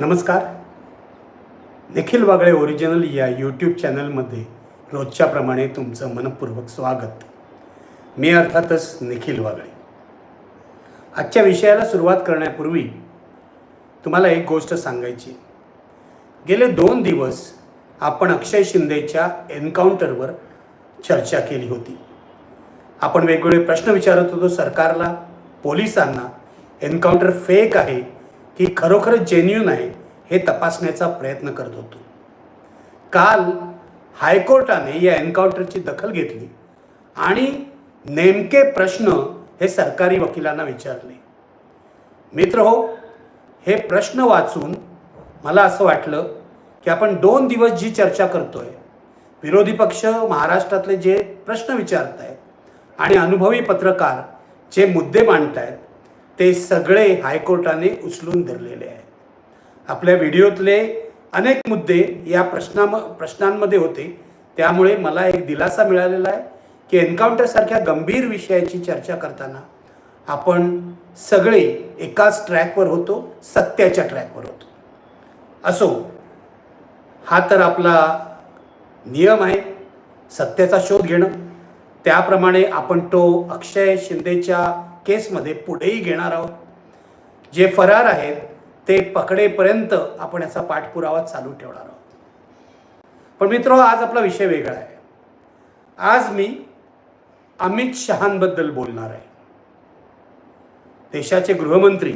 नमस्कार. निखिल वागळे ओरिजिनल या यूट्यूब चॅनलमध्ये रोजच्याप्रमाणे तुमचं मनपूर्वक स्वागत. मी अर्थातच निखिल वागळे. आजच्या विषयाला सुरुवात करण्यापूर्वी तुम्हाला एक गोष्ट सांगायची. गेले दोन दिवस आपण अक्षय शिंदेच्या एन्काउंटरवर चर्चा केली होती. आपण वेगवेगळे प्रश्न विचारत होतो सरकारला पोलिसांना. एन्काउंटर फेक आहे ही खरोखरच जेन्युन आहे हे तपासण्याचा प्रयत्न करत होतो. काल हायकोर्टाने या एन्काउंटरची दखल घेतली आणि नेमके प्रश्न हे सरकारी वकिलांना विचारले. मित्र हो हे प्रश्न वाचून मला असं वाटलं की आपण दोन दिवस जी चर्चा करतोय विरोधी पक्ष महाराष्ट्रातले जे प्रश्न विचारत आहेत आणि अनुभवी पत्रकार जे मुद्दे मांडत आहेत ते सगळे हायकोर्टाने उचलून धरलेले आहेत. आपल्या व्हिडिओतले अनेक मुद्दे या प्रश्ना प्रश्नांमध्ये होते. त्यामुळे मला एक दिलासा मिळालेला आहे की एन्काउंटरसारख्या गंभीर विषयाची चर्चा करताना आपण सगळे एकाच ट्रॅकवर होतो सत्याच्या ट्रॅकवर होतो. असो हा तर आपला नियम आहे सत्याचा शोध घेणं. त्याप्रमाणे आपण तो अक्षय शिंदेच्या केसमध्ये पुढेही घेणार आहोत. जे फरार आहेत ते पकडेपर्यंत आपण याचा पाठपुरावा चालू ठेवणार आहोत. पण मित्र आज आपला विषय वेगळा आहे. आज मी अमित शहांबद्दल बोलणार आहे. देशाचे गृहमंत्री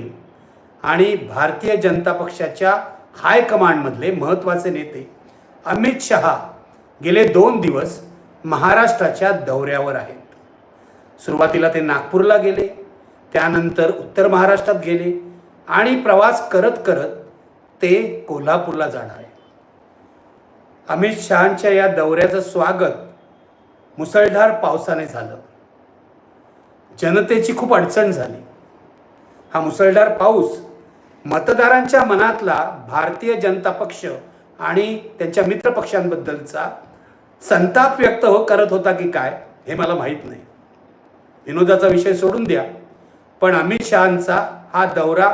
आणि भारतीय जनता पक्षाच्या हायकमांडमधले महत्त्वाचे नेते अमित शहा गेले दोन दिवस महाराष्ट्राच्या दौऱ्यावर आहेत. सुरुवातीला ते नागपूरला गेले त्यानंतर उत्तर महाराष्ट्रात गेले आणि प्रवास करत करत ते कोल्हापूरला जाणार आहे. अमित शहांच्या या दौऱ्याचं स्वागत मुसळधार पावसाने झालं. जनतेची खूप अडचण झाली. हा मुसळधार पाऊस मतदारांच्या मनातला भारतीय जनता पक्ष आणि त्यांच्या मित्रपक्षांबद्दलचा संताप व्यक्त हो करत होता की काय हे मला माहीत नाही. विनोदाचा विषय सोडून द्या. पण अमित शहांचा हा दौरा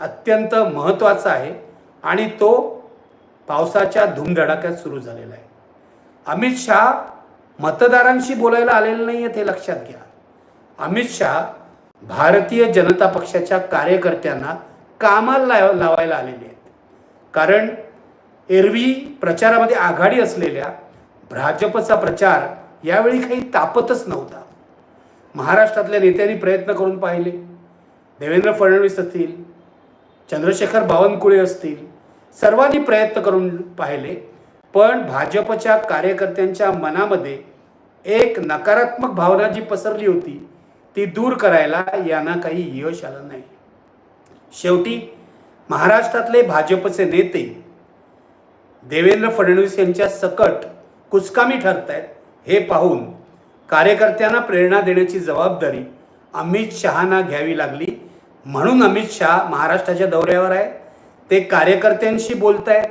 अत्यंत महत्त्वाचा आहे आणि तो पावसाच्या धुमधडाक्यात सुरू झालेला आहे. अमित शहा मतदारांशी बोलायला आलेले नाही आहेत हे लक्षात घ्या. अमित शहा भारतीय जनता पक्षाच्या कार्यकर्त्यांना कामाला लाव लावायला आलेले आहेत. कारण एरवी प्रचारामध्ये आघाडी असलेल्या भाजपचा प्रचार यावेळी काही तापतच नव्हता. महाराष्ट्रातल्या नेत्यांनी प्रयत्न करून पाहिले. देवेंद्र फडणवीस असतील चंद्रशेखर बावनकुळे असतील सर्वांनी प्रयत्न करून पाहिले पण भाजपच्या कार्यकर्त्यांच्या मनामध्ये एक नकारात्मक भावना जी पसरली होती ती दूर करायला यांना काही यश आलं नाही. शेवटी महाराष्ट्रातले भाजपचे नेते देवेंद्र फडणवीस यांच्या सकट कुचकामी ठरत आहेत हे पाहून कार्यकर्त्यांना प्रेरणा देण्याची जबाबदारी अमित शहाना घ्यावी लागली. म्हणून अमित शहा महाराष्ट्राच्या दौऱ्यावर आहे. ते कार्यकर्त्यांशी बोलत आहेत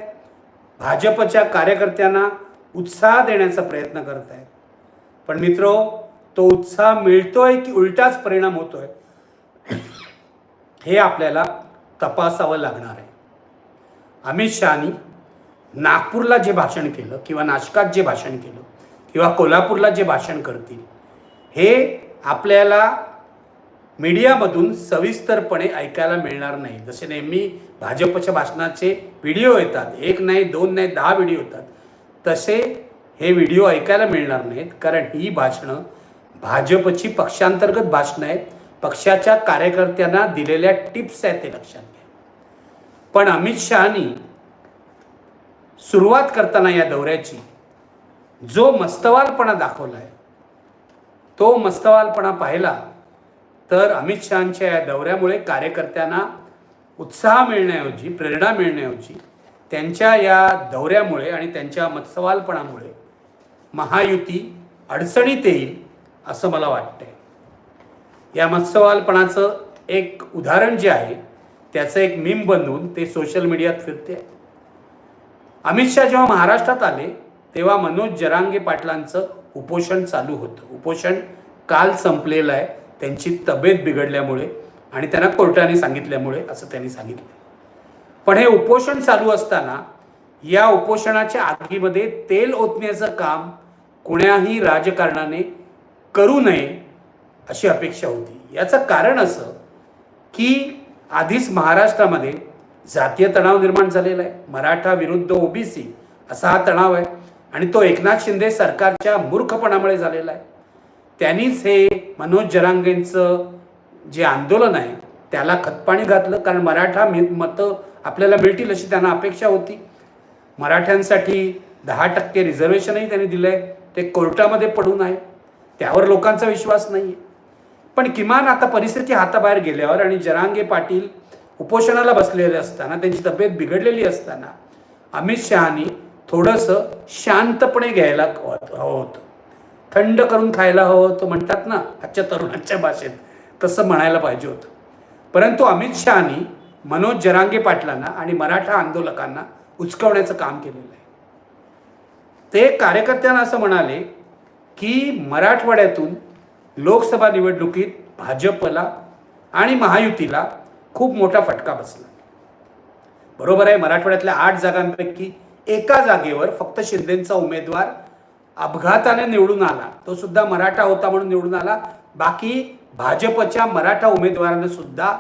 भाजपच्या कार्यकर्त्यांना उत्साह देण्याचा प्रयत्न करत आहेत पण मित्रो तो उत्साह मिळतोय की उलटाच परिणाम होतोय? हे आपल्याला तपासावं लागणार आहे. अमित शहानी नागपूरला जे भाषण केलं किंवा नाशकात जे भाषण केलं किंवा कोल्हापूरला जे भाषण करतील हे आपल्याला मीडियामधून सविस्तरपणे ऐकायला मिळणार नाही. जसे नेहमी भाजपच्या भाषणाचे व्हिडिओ येतात. एक नाही दोन नाही दहा व्हिडिओ येतात. तसे हे व्हिडिओ ऐकायला मिळणार नाहीत. कारण ही भाषणं भाजपची पक्षांतर्गत भाषणं आहेत. पक्षाच्या कार्यकर्त्यांना दिलेल्या टिप्स आहेत ते लक्षात घ्या. पण अमित शहानी सुरुवात करताना या दौऱ्याची जो मस्तवालपणा दाखवला आहे तो मस्तवालपणा पाहिला तर अमित शहांच्या या दौऱ्यामुळे कार्यकर्त्यांना उत्साह मिळण्याऐवजी प्रेरणा मिळण्याऐवजी त्यांच्या या दौऱ्यामुळे आणि त्यांच्या मत्सवालपणामुळे महायुती अडचणीत येईल असं मला वाटतंय. या मत्सवालपणाचं एक उदाहरण जे आहे त्याचं एक मीम बनवून ते सोशल मीडियात फिरते. अमित शहा जेव्हा महाराष्ट्रात आले तेव्हा मनोज जरांगे पाटलांचं उपोषण चालू होतं. उपोषण काल संपलेलं आहे. त्यांची तब्येत बिघडल्यामुळे आणि त्यांना कोर्टाने सांगितल्यामुळे असं त्यांनी सांगितलं. पण हे उपोषण चालू असताना या उपोषणाच्या आगीमध्ये तेल ओतण्याचं काम कुण्याही राजकारणाने करू नये अशी अपेक्षा होती. याचं कारण असं की आधीच महाराष्ट्रामध्ये जातीय तणाव निर्माण झालेला आहे. मराठा विरुद्ध ओबीसी असा हा तणाव आहे आणि तो एकनाथ शिंदे सरकारच्या मूर्खपणामुळे झालेला आहे. त्यांनीच हे मनोज जरांगेंचं जे आंदोलन आहे त्याला खतपाणी घातलं. कारण मराठा मे मतं आपल्याला मिळतील अशी त्यांना अपेक्षा होती. मराठ्यांसाठी दहा टक्के रिझर्वेशनही त्यांनी दिलं आहे ते कोर्टामध्ये पडून आहे. त्यावर लोकांचा विश्वास नाही आहे पण किमान आता परिस्थिती हाताबाहेर गेल्यावर आणि जरांगे पाटील उपोषणाला बसलेले असताना त्यांची तब्येत बिघडलेली असताना अमित शहानी थोडंसं शांतपणे घ्यायला हवं होतं. थंड करून खायला हवं होतं म्हणतात ना आजच्या तरुणांच्या भाषेत तसं म्हणायला पाहिजे होतं. परंतु अमित शहानी मनोज जरांगे पाटलांना आणि मराठा आंदोलकांना उचकवण्याचं काम केलेलं आहे. ते कार्यकर्त्यांना असं म्हणाले की मराठवाड्यातून लोकसभा निवडणुकीत भाजपला आणि महायुतीला खूप मोठा फटका बसला. बरोबर आहे मराठवाड्यातल्या आठ जागांपैकी एका जागेवर फक्त शिंदेचा उमेदवार अपघाताने निवडून आला. तो सुद्धा मराठा होता म्हणून निवडून आला. बाकी भाजपच्या मराठा उमेदवारानं सुद्धा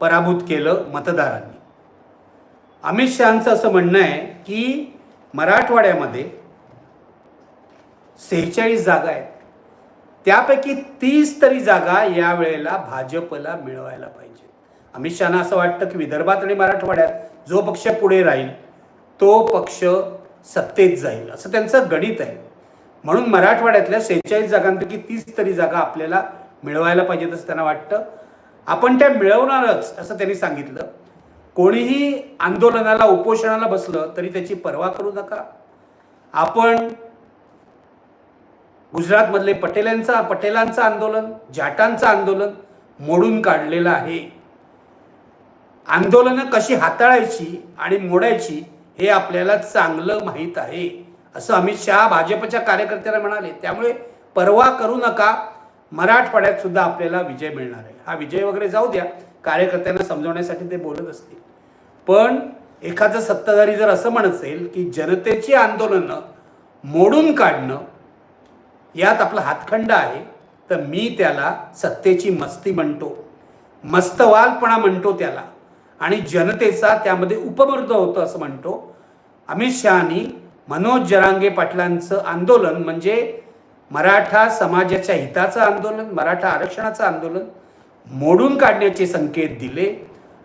पराभूत केलं मतदारांनी. अमित शहाचं असं म्हणणं आहे की मराठवाड्यामध्ये सेहेचाळीस जागा आहेत. त्यापैकी तीस तरी जागा यावेळेला भाजपला मिळवायला पाहिजे. अमित शहाना असं वाटतं की विदर्भात आणि मराठवाड्यात जो पक्ष पुढे राहील तो पक्ष सत्तेत जाईल. असं त्यांचं गणित आहे. म्हणून मराठवाड्यातल्या सेहेचाळीस जागांपैकी तीस तरी जागा आपल्याला मिळवायला पाहिजेत असं त्यांना वाटतं. आपण त्या मिळवणारच असं त्यांनी सांगितलं. कोणीही आंदोलनाला उपोषणाला बसलं तरी त्याची पर्वा करू नका. आपण गुजरातमधले पटेलांचा पटेलांचं आंदोलन जाटांचं आंदोलन मोडून काढलेलं आहे. आंदोलनं कशी हाताळायची आणि मोडायची हे आपल्याला चांगलं माहीत आहे. असं अमित शहा भाजपच्या कार्यकर्त्यांना म्हणाले त्यामुळे परवा करू नका मराठवाड्यात सुद्धा आपल्याला विजय मिळणार आहे. हा विजय वगैरे जाऊ द्या कार्यकर्त्यांना समजवण्यासाठी ते बोलत असतील. पण एखादं सत्ताधारी जर असं म्हणत असेल की जनतेची आंदोलनं मोडून काढणं यात आपला हातखंड आहे तर मी त्याला सत्तेची मस्ती म्हणतो मस्तवालपणा म्हणतो त्याला. आणि जनतेचा त्यामध्ये उपमर्द होतं असं म्हणतो. अमित शहानी मनोज जरांगे पाटलांचं आंदोलन म्हणजे मराठा समाजाच्या हिताचं आंदोलन मराठा आरक्षणाचं आंदोलन मोडून काढण्याचे संकेत दिले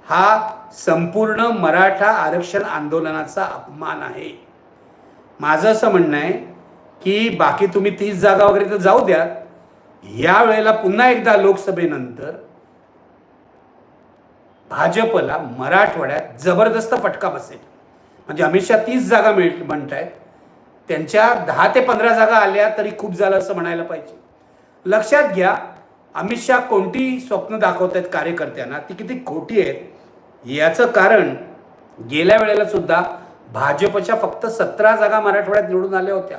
हा संपूर्ण मराठा आरक्षण आंदोलनाचा अपमान आहे. माझं असं म्हणणं आहे की बाकी तुम्ही तीस जागा वगैरे तर जाऊ द्या. या वेळेला पुन्हा एकदा लोकसभेनंतर भाजपला मराठवाड्यात जबरदस्त फटका बसेल. म्हणजे अमित शहा तीस जागा मिळ म्हणतायत. त्यांच्या दहा ते पंधरा जागा आल्या तरी खूप झालं असं म्हणायला पाहिजे. लक्षात घ्या अमित शहा कोणती स्वप्न दाखवत आहेत कार्यकर्त्यांना ती किती खोटी आहेत. याचं कारण गेल्या वेळेला सुद्धा भाजपच्या फक्त सतरा जागा मराठवाड्यात निवडून आल्या होत्या.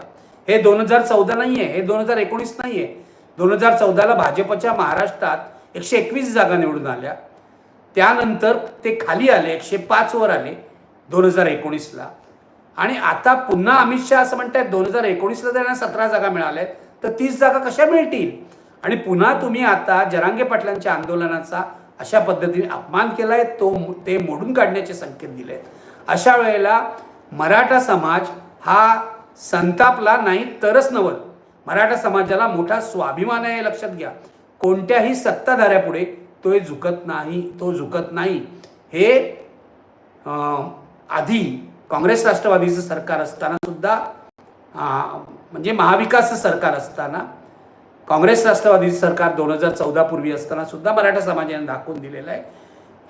हे दोन हजार चौदा नाही आहे हे दोन हजार एकोणीस नाही आहे दोन हजार चौदाला भाजपच्या महाराष्ट्रात एकशे एकवीस जागा निवडून आल्या. त्यानंतर ते खाली आले एकशे पाचवर आले. दोन हजार एकोणीसला. आणि आता पुन्हा अमित शहा असं म्हणतात दोन हजार एकोणीसला त्यांना सतरा जागा मिळाल्या तर तीस जागा कशा मिळतील? आणि पुन्हा तुम्ही आता जरांगे पाटलांच्या आंदोलनाचा अशा पद्धतीने अपमान केला आहे तो ते मोडून काढण्याचे संकेत दिले आहेत अशा वेळेला मराठा समाज हा संतापला नाही तरच नवल मराठा समाजाला मोठा स्वाभिमान आहे लक्षात घ्या. कोणत्याही सत्ताधाऱ्यापुढे तो हे झुकत नाही तो झुकत नाही. हे आधी काँग्रेस राष्ट्रवादीचं सरकार असताना सुद्धा म्हणजे महाविकास सरकार असताना काँग्रेस राष्ट्रवादीचं सरकार दोन हजार चौदा पूर्वी असताना सुद्धा मराठा समाजाने दाखवून दिलेलं आहे.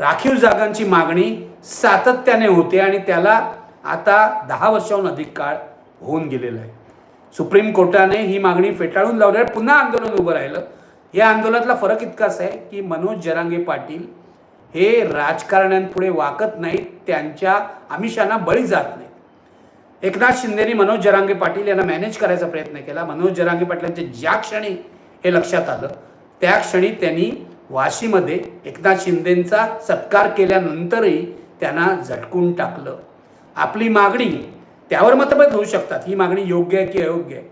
राखीव जागांची मागणी सातत्याने होते आणि त्याला आता दहा वर्षाहून अधिक काळ होऊन गेलेला आहे. सुप्रीम कोर्टाने ही मागणी फेटाळून लावल्यावर पुन्हा आंदोलन उभं राहिलं. या आंदोलनातला फरक इतकाच आहे की मनोज जरांगे पाटील हे राजकारण्यांपुढे वाकत नाहीत त्यांच्या आमिषांना बळी जात नाहीत. एकनाथ शिंदेनी मनोज जरांगे पाटील यांना मॅनेज करायचा प्रयत्न केला. मनोज जरांगे पाटलांच्या ज्या क्षणी हे लक्षात आलं त्या क्षणी त्यांनी वाशीमध्ये एकनाथ शिंदेंचा सत्कार केल्यानंतरही त्यांना झटकून टाकलं. आपली मागणी त्यावर मतभेद होऊ शकतात. ही मागणी योग्य आहे की अयोग्य आहे?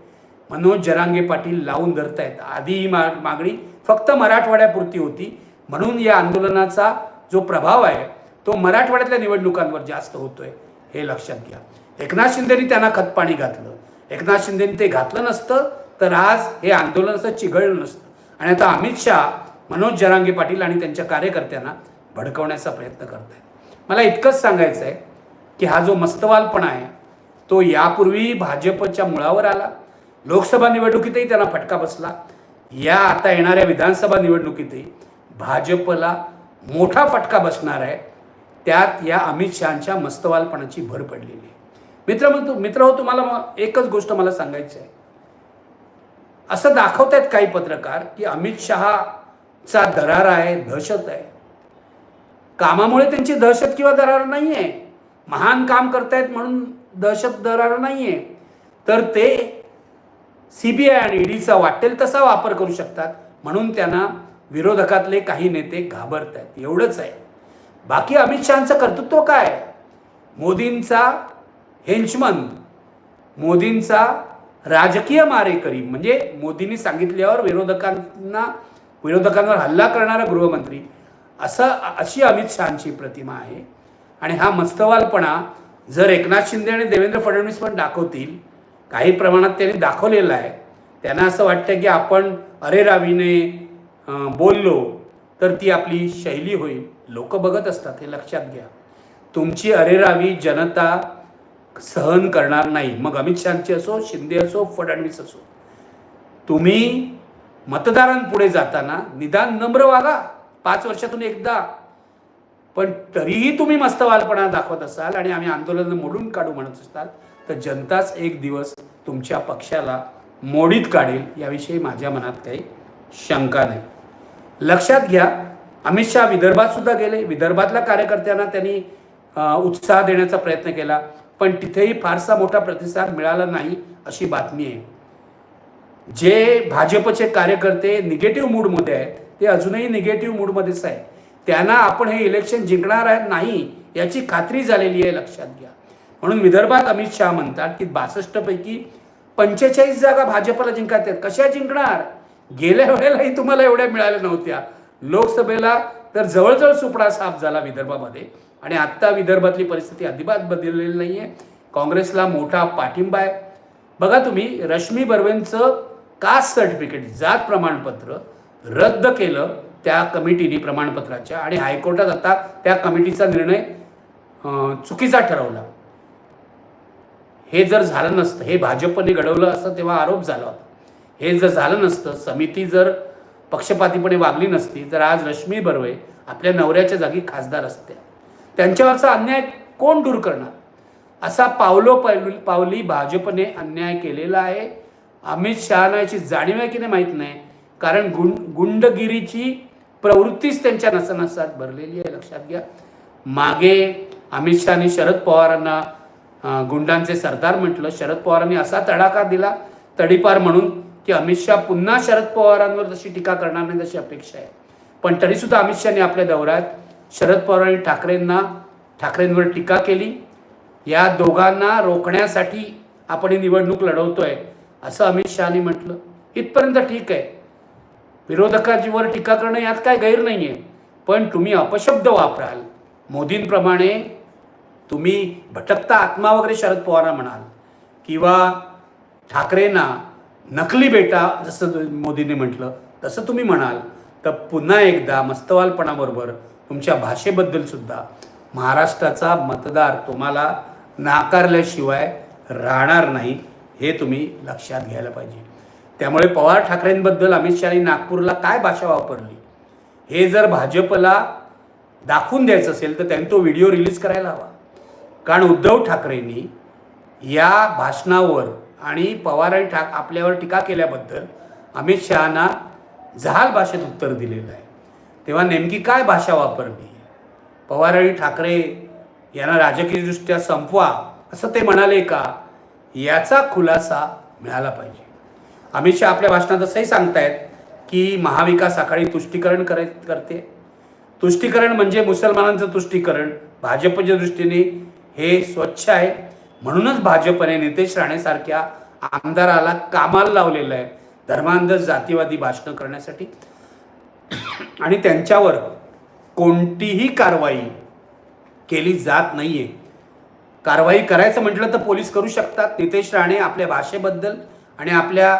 मनोज जरांगे पाटील लावून धरतायत. आधी ही मा मागणी फक्त मराठवाड्यापुरती होती. म्हणून या आंदोलनाचा जो प्रभाव आहे तो मराठवाड्यातल्या निवडणुकांवर जास्त होतोय हे लक्षात घ्या. एकनाथ शिंदेनी त्यांना खतपाणी घातलं. एकनाथ शिंदेनी ते घातलं नसतं तर आज हे आंदोलन असं चिघळलं नसतं. आणि आता अमित शहा मनोज जरांगे पाटील आणि त्यांच्या कार्यकर्त्यांना भडकवण्याचा प्रयत्न करत आहेत मला इतकंच सांगायचं आहे की हा जो मस्तवालपणा आहे तो यापूर्वी भाजपच्या मुळावर आला. लोकसभा निवडणुकीतही त्यांना फटका बसला. या आता येणाऱ्या विधानसभा निवडणुकीतही भाजपला मोठा फटका बसणार आहे त्यात या अमित शहाच्या मस्तवालपणाची भर पडलेली आहे. मित्र मित्र हो तुम्हाला एकच गोष्ट मला सांगायची आहे. असं दाखवत आहेत काही पत्रकार की अमित शहाचा दरार आहे दहशत आहे. कामामुळे त्यांची दहशत किंवा दरार नाही आहे महान काम करतायत म्हणून दहशत दरार नाही आहे तर ते सी बी आय आणि ईडीचा वाटेल तसा वापर करू शकतात. म्हणून त्यांना विरोधकातले काही नेते घाबरत आहेत एवढंच आहे. बाकी अमित शहाचं कर्तृत्व काय? मोदींचा हेंचमन मोदींचा राजकीय मारेकरी म्हणजे मोदींनी सांगितल्यावर विरोधकांना विरोधकांवर हल्ला करणारा गृहमंत्री असं अशी अमित शहाची प्रतिमा आहे. आणि हा मस्तवालपणा जर एकनाथ शिंदे आणि देवेंद्र फडणवीस पण दाखवतील काही प्रमाणात त्यांनी दाखवलेलं आहे. त्यांना असं वाटतं की आपण अरे रावीने बोललो तर ती आपली शैली होईल. लोक बघत असतात हे लक्षात घ्या. तुमची अरेरावी जनता सहन करणार नाही. मग अमित शहाची असो शिंदे असो फडणवीस असो. तुम्ही मतदारांपुढे जाताना निदान नम्र वागा. पाच वर्षातून एकदा. पण तरीही तुम्ही मस्तवालपणा दाखवत असाल आणि आम्ही आंदोलन मोडून काढू म्हणत असाल तर जनताच एक दिवस तुमच्या पक्षाला मोडीत काढेल याविषयी माझ्या मनात काही शंका नाही. लक्षात घ्या अमित शहा विदर्भात सुद्धा गेले. विदर्भातल्या कार्यकर्त्यांना त्यांनी उत्साह देण्याचा प्रयत्न केला. पण तिथेही फारसा मोठा प्रतिसाद मिळाला नाही अशी बातमी आहे. जे भाजपचे कार्यकर्ते निगेटिव्ह मूडमध्ये आहेत ते अजूनही निगेटिव्ह मूडमध्येच आहे. त्यांना आपण हे इलेक्शन जिंकणार आहे नाही याची खात्री झालेली आहे लक्षात घ्या. म्हणून विदर्भात अमित शहा म्हणतात की बासष्टपैकी पंचेचाळीस जागा भाजपला जिंकायच्या आहेत. कशा जिंकणार? गेल्या वेळेलाही तुम्हाला एवढ्या मिळाल्या नव्हत्या. लोकसभेला तर जवळजवळ सुपडा साफ झाला विदर्भामध्ये. आणि आत्ता विदर्भातली परिस्थिती अजिबात बदललेली नाही आहे काँग्रेसला मोठा पाठिंबा आहे. बघा तुम्ही रश्मी बर्वेंचं कास्ट सर्टिफिकेट जात प्रमाणपत्र रद्द केलं त्या कमिटीने प्रमाणपत्राच्या आणि हायकोर्टात आता त्या कमिटीचा निर्णय चुकीचा ठरवला. हे जर झालं नसतं हे भाजपने घडवलं असं तेव्हा आरोप झाला होता. हे जर झालं नसतं समिती जर पक्षपातीपणे वागली नसती तर आज रश्मी बर्वे आपल्या नवऱ्याच्या जागी खासदार असत्या. त्यांच्यावरचा अन्याय कोण दूर करणार? असा पावलो पैलू पावली भाजपने अन्याय केलेला आहे. अमित शहाना याची जाणीव आहे की नाही माहीत नाही. कारण गुंड गुंडगिरीची प्रवृत्तीच त्यांच्या नसनसात भरलेली आहे लक्षात घ्या. मागे अमित शहाने शरद पवारांना गुंडांचे सरदार म्हटलं. शरद पवारांनी असा तडाखा दिला तडीपार म्हणून की अमित शहा पुन्हा शरद पवारांवर जशी टीका करणार नाही तशी अपेक्षा आहे. पण तरीसुद्धा अमित शहाने आपल्या दौऱ्यात शरद पवार आणि ठाकरेंना ठाकरेंवर टीका केली. या दोघांना रोखण्यासाठी आपण ही निवडणूक लढवतोय असं अमित शहाने म्हटलं. इथपर्यंत ठीक आहे. विरोधकाजीवर टीका करणं यात काय गैर नाही आहे पण तुम्ही अपशब्द वापराल. मोदींप्रमाणे तुम्ही भटकता आत्मा वगैरे शरद पवारांना म्हणाल. किंवा ठाकरेंना नकली बेटा जसं मोदींनी म्हटलं तसं तुम्ही म्हणाल. तर पुन्हा एकदा मस्तवालपणाबरोबर तुमच्या भाषेबद्दल सुद्धा महाराष्ट्राचा मतदार तुम्हाला नाकारल्याशिवाय राहणार नाही हे तुम्ही लक्षात घ्यायला पाहिजे. त्यामुळे पवार ठाकरेंबद्दल अमित शहानी नागपूरला काय भाषा वापरली? हे जर भाजपला दाखवून द्यायचं असेल तर त्यांनी तो व्हिडिओ रिलीज करायला हवा. कारण उद्धव ठाकरेंनी या भाषणावर आणि पवार आणि ठाक आपल्यावर टीका केल्याबद्दल अमित शहाना जहाल भाषेत उत्तर दिलेलं आहे. तेव्हा नेमकी काय भाषा वापरली? पवार आणि ठाकरे यांना राजकीयदृष्ट्या संपवा असं ते म्हणाले का? याचा खुलासा मिळाला पाहिजे. अमित शहा आपल्या भाषणात असंही सांगतायत की महाविकास आघाडी तुष्टीकरण करे करते. तुष्टीकरण म्हणजे मुसलमानांचं तुष्टीकरण. भाजपच्या दृष्टीने हे स्वच्छ आहे. म्हणूनच भाजपने नितेश राणेसारख्या आमदाराला कामाला लावलेलं आहे. धर्मांध जातीवादी भाषणं करण्यासाठी. आणि त्यांच्यावर कोणतीही कारवाई केली जात नाही आहे कारवाई करायचं म्हटलं तर पोलीस करू शकतात. नितेश राणे आपल्या भाषेबद्दल आणि आपल्या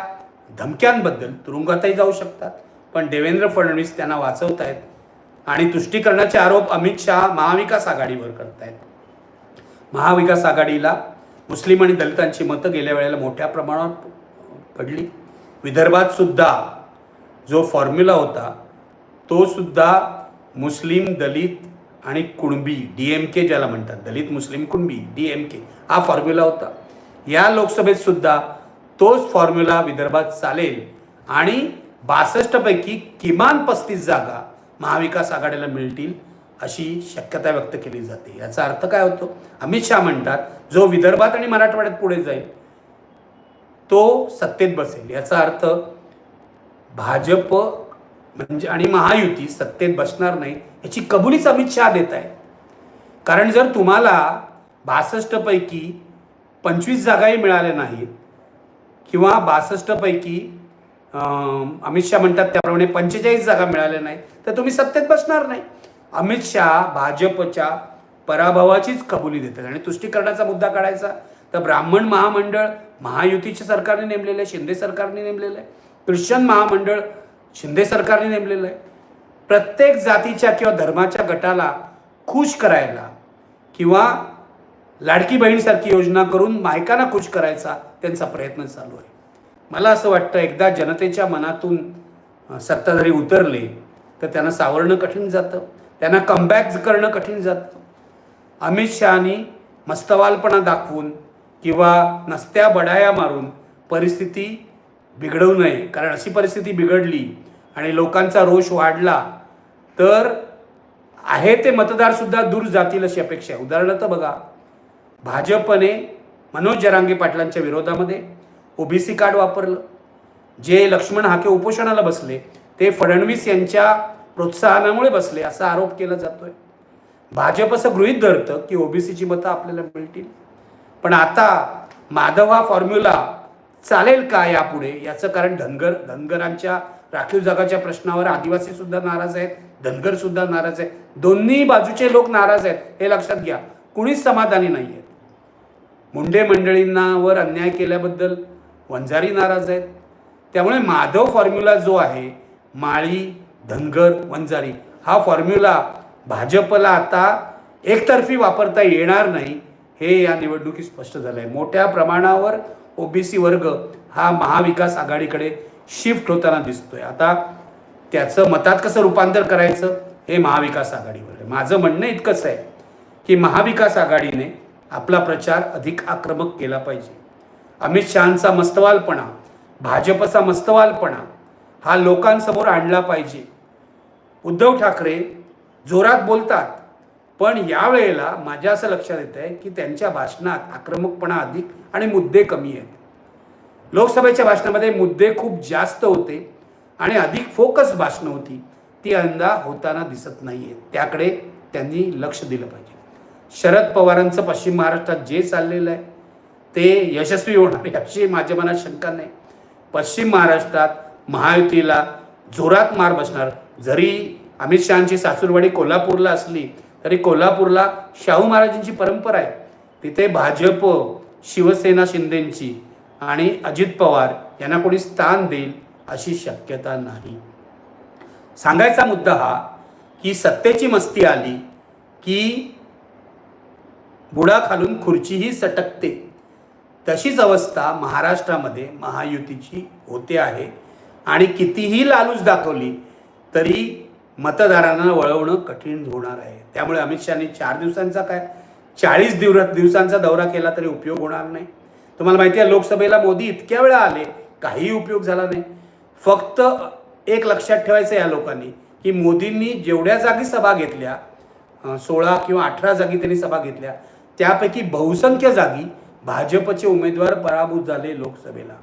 धमक्यांबद्दल तुरुंगातही जाऊ शकतात. पण देवेंद्र फडणवीस त्यांना वाचवत आहेत. आणि तुष्टीकरणाचे आरोप अमित शहा महाविकास आघाडीवर करतायत. महाविकास आघाडीला मुस्लिम आणि दलितांची मतं गेल्या वेळेला मोठ्या प्रमाणात पडली. विदर्भात सुद्धा जो फॉर्म्युला होता तो सुद्धा मुस्लिम दलित आणि कुणबी डी एम के ज्याला म्हणतात दलित Muslim Kunbi D M K हा फॉर्म्युला होता. या लोकसभेत सुद्धा तोच फॉर्म्युला विदर्भात चालेल आणि बासष्टपैकी किमान पस्तीस जागा महाविकास आघाडीला मिळतील. अशी शक्यता व्यक्त केली जाते. याचा अर्थ काय होतो? अमित शहा म्हणतात जो विदर्भात आणि मराठवाड्यात पुढे जाईल तो सत्तेत बसेल. याचा अर्थ भाजप म्हणजे आणि महायुती सत्तेत बसणार नाही याची कबुलीच अमित शहा देत आहे कारण जर तुम्हाला बासष्टपैकी पंचवीस जागाही मिळाल्या नाहीत किंवा बासष्टपैकी अमित शहा म्हणतात त्याप्रमाणे पंचेचाळीस जागा मिळाल्या नाहीत तर तुम्ही सत्तेत बसणार नाही. अमित शहा भाजपच्या पराभवाचीच कबुली देतात. आणि तुष्टीकरणाचा मुद्दा काढायचा तर ब्राह्मण महामंडळ महायुतीच्या सरकारने नेमलेलं आहे शिंदे सरकारने नेमलेलं आहे ख्रिश्चन महामंडळ शिंदे सरकारने नेमलेलं आहे. प्रत्येक जातीच्या किंवा धर्माच्या गटाला खुश करायला किंवा लाडकी बहीणसारखी योजना करून मायकांना खुश करायचा त्यांचा प्रयत्न चालू आहे. मला असं वाटतं एकदा जनतेच्या मनातून सत्ताधारी उतरले तर त्यांना सावरणं कठीण जातं. त्यांना कमबॅक करणं कठीण जातं. अमित शहानी मस्तवालपणा दाखवून किंवा नसत्या बडाया मारून परिस्थिती बिघडवू नये. कारण अशी परिस्थिती बिघडली आणि लोकांचा रोष वाढला तर आहे ते मतदारसुद्धा दूर जातील अशी अपेक्षा आहे. उदाहरणार्थ बघा भाजपने मनोज जरांगे पाटलांच्या विरोधामध्ये ओबीसी कार्ड वापरलं. जे लक्ष्मण हाके उपोषणाला बसले ते फडणवीस यांच्या प्रोत्साहनामुळे बसले असा आरोप केला जातोय. भाजप असं गृहीत धरतं की ओबीसीची मतं आपल्याला मिळतील. पण आता माधव हा फॉर्म्युला चालेल का यापुढे? याचं कारण धनगर धनगरांच्या राखीव जगाच्या प्रश्नावर आदिवासी सुद्धा नाराज आहेत धनगर सुद्धा नाराज आहेत दोन्ही बाजूचे लोक नाराज आहेत हे लक्षात घ्या. कुणीच समाधानी नाही आहेत मुंडे मंडळींनावर अन्याय केल्याबद्दल वंजारी नाराज आहेत. त्यामुळे माधव फॉर्म्युला जो आहे माळी धनगर वंजारी. हा फॉर्म्युला भाजपला आता एकतर्फी वापरता येणार नाही. हे या निवडणुकीत स्पष्ट झालं आहे मोठ्या प्रमाणावर ओबीसी वर्ग हा महाविकास आघाडीकडे शिफ्ट होताना दिसतोय. आता त्याचं मतात कसं रूपांतर करायचं? हे महाविकास आघाडीवर आहे. माझं म्हणणं इतकंच आहे की महाविकास आघाडीने आपला प्रचार अधिक आक्रमक केला पाहिजे. अमित शहांचा मस्तवालपणा भाजपचा मस्तवालपणा हा लोकांसमोर आणला पाहिजे. उद्धव ठाकरे जोरात बोलतात. पण यावेळेला माझ्या असं लक्षात येत आहे की त्यांच्या भाषणात आक्रमकपणा अधिक आणि मुद्दे कमी आहेत. लोकसभेच्या भाषणामध्ये मुद्दे खूप जास्त होते आणि अधिक फोकस भाषणं होती. ती अंदा होताना दिसत नाही आहेत त्याकडे त्यांनी लक्ष दिलं पाहिजे. शरद पवारांचं पश्चिम महाराष्ट्रात जे चाललेलं आहे ते यशस्वी होणार याची माझ्या मनात शंका नाही. पश्चिम महाराष्ट्रात महायुतीला जोरात मार बसणार. जरी अमित शहाची सासूरवाडी कोल्हापूरला असली तरी कोल्हापूरला शाहू महाराजांची परंपरा आहे. तिथे भाजप शिवसेना शिंदेंची आणि अजित पवार यांना कोणी स्थान देईल अशी शक्यता नाही. सांगायचा मुद्दा हा की सत्तेची मस्ती आली की बुडा खालून खुर्चीही सटकते. तशीच अवस्था महाराष्ट्रामध्ये महायुतीची होते आहे. आणि कितीही लालूच दाखवली तरी मतदारांना वळवणं कठीण होणार आहे. त्यामुळे अमित शहानी चार दिवसांचा काय? चाळीस दिव दिवसांचा दौरा केला तरी उपयोग होणार नाही. तुम्हाला माहिती आहे लोकसभेला मोदी इतक्या वेळा आले काहीही उपयोग झाला नाही. फक्त एक लक्षात ठेवायचं या लोकांनी की मोदींनी जेवढ्या जागी सभा घेतल्या सोळा किंवा अठरा जागी त्यांनी सभा घेतल्या त्यापैकी बहुसंख्य जागी भाजपचे उमेदवार पराभूत झाले लोकसभेला.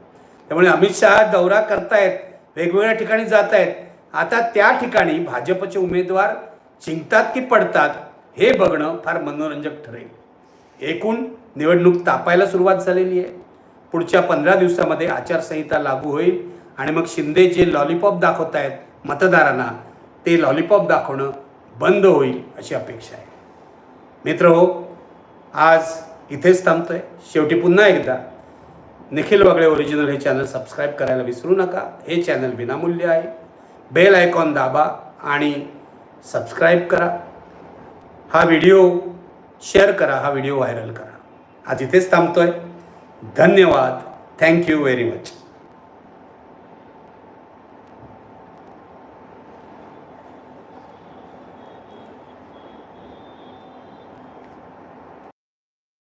त्यामुळे अमित शहा दौरा करतायत वेगवेगळ्या ठिकाणी जात आहेत. आता त्या ठिकाणी भाजपचे उमेदवार जिंकतात की पडतात हे बघणं फार मनोरंजक ठरेल. एकूण निवडणूक तापायला सुरुवात झालेली आहे. पुढच्या पंधरा दिवसामध्ये आचारसंहिता लागू होईल आणि मग शिंदे जे लॉलीपॉप दाखवत आहेत मतदारांना ते लॉलीपॉप दाखवणं बंद होईल अशी अपेक्षा आहे. मित्र हो आज इथेच थांबतोय. शेवटी पुन्हा एकदा निखिल वागळे ओरिजिनल हे चॅनल सबस्क्राईब करायला विसरू नका. हे चॅनल विनामूल्य आहे. बेल आयकॉन दाबा आणि सबस्क्राईब करा. हा व्हिडिओ शेअर करा. हा व्हिडिओ व्हायरल करा. आज इथेच थांबतोय. धन्यवाद. Thank you very much